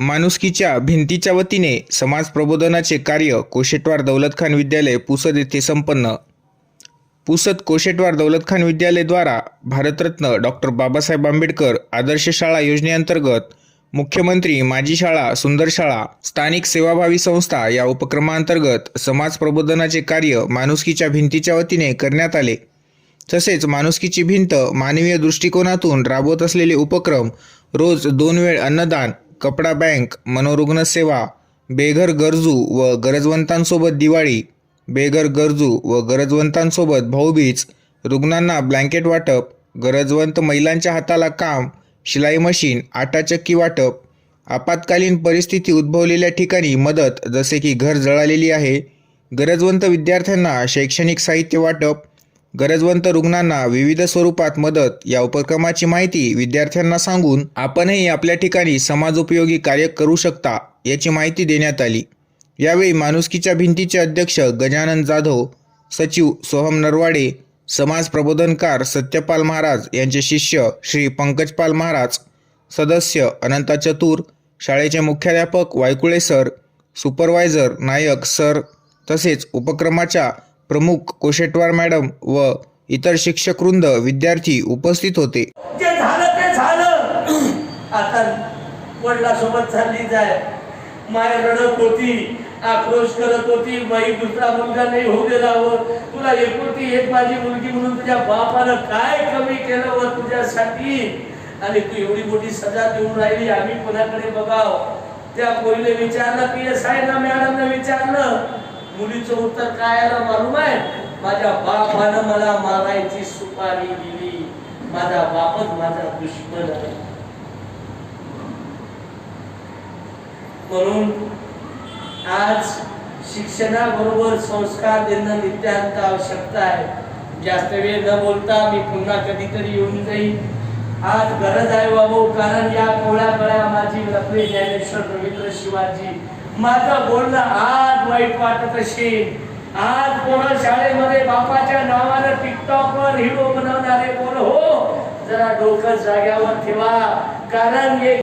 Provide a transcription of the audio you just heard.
माणुसकीच्या भिंतीच्या वतीने समाज प्रबोधनाचे कार्य कोशेटवार दौलत खान विद्यालय पुसद येथे संपन्न. पुसद कोशेटवार दौलत खान विद्यालयद्वारा भारतरत्न डॉक्टर बाबासाहेब आंबेडकर आदर्श शाळा योजनेअंतर्गत मुख्यमंत्री माजी शाळा सुंदर शाळा स्थानिक सेवाभावी संस्था या उपक्रमांतर्गत समाज प्रबोधनाचे कार्य माणुसकीच्या भिंतीच्या वतीने करण्यात आले. तसेच माणुसकीची भिंत मानवीय दृष्टिकोनातून राबवत असलेले उपक्रम रोज दोन वेळ अन्नदान कपडा बँक मनोरुग्ण सेवा बेघर गरजू व गरजवंतांसोबत दिवाळी बेघर गरजू व गरजवंतांसोबत भाऊबीज रुग्णांना ब्लँकेट वाटप गरजवंत महिलांच्या हाताला काम शिलाई मशीन आटा चक्की वाटप आपत्कालीन परिस्थिती उद्भवलेल्या ठिकाणी मदत जसे की घर जळालेली आहे गरजवंत विद्यार्थ्यांना शैक्षणिक साहित्य वाटप गरजवंत रुग्णांना विविध स्वरूपात मदत या उपक्रमाची माहिती विद्यार्थ्यांना सांगून आपणही आपल्या ठिकाणी समाजोपयोगी कार्य करू शकता याची माहिती देण्यात आली. यावेळी माणुसकीच्या भिंतीचे अध्यक्ष गजानन जाधव सचिव सोहम नरवाडे समाज प्रबोधनकार सत्यपाल महाराज यांचे शिष्य श्री पंकजपाल महाराज सदस्य अनंता चतुर शाळेचे मुख्याध्यापक Waykule sir supervisor Nayak sir तसेच उपक्रमाच्या प्रमुख कोशेटवार मॅडम व इतर शिक्षकवृंद विद्यार्थी उपस्थित होते. जे झालं ते झालं. आता वडिलासोबत चालली जाय माय रडत होती आक्रोश करत होती माई दुसरा मुलगा नाही होऊ दिला व तुला एकुलती एक माझी मुलगी म्हणून तुझ्या बापानं काय कमी केलं व तुझ्यासाठी? आणि तू एवढी मोठी सजा देऊन राहिली आम्ही कोणाकडे बघाव? त्या पोरीने विचारलं पी एस आय ना मॅडमने विचारलं मुलीचं उत्तर काय आलं मालूम आहे? माझ्या बापानं मला मारायची सुपारी दिली. माझा बापच माझा दुश्मन आहे. म्हणून आज शिक्षणाबरोबर संस्कार देणं नित्यांत आवश्यकता आहे. जास्त वेळ न बोलता मी पुन्हा कधीतरी येऊन जाईल आज गरज आहे बाबू कारण या कोळ्या कळ्या माझी लपले ज्ञानेश्वर रवींद्र शिवाजी माझं बोलणं आज वाईट वाटत असेल. आज पोरं शाळेमध्ये बापाच्या नावानं टिकटॉकवर हिरो बनवणारे पोरं हो जरा डोकं जाग्यावर ठेवा. कारण एक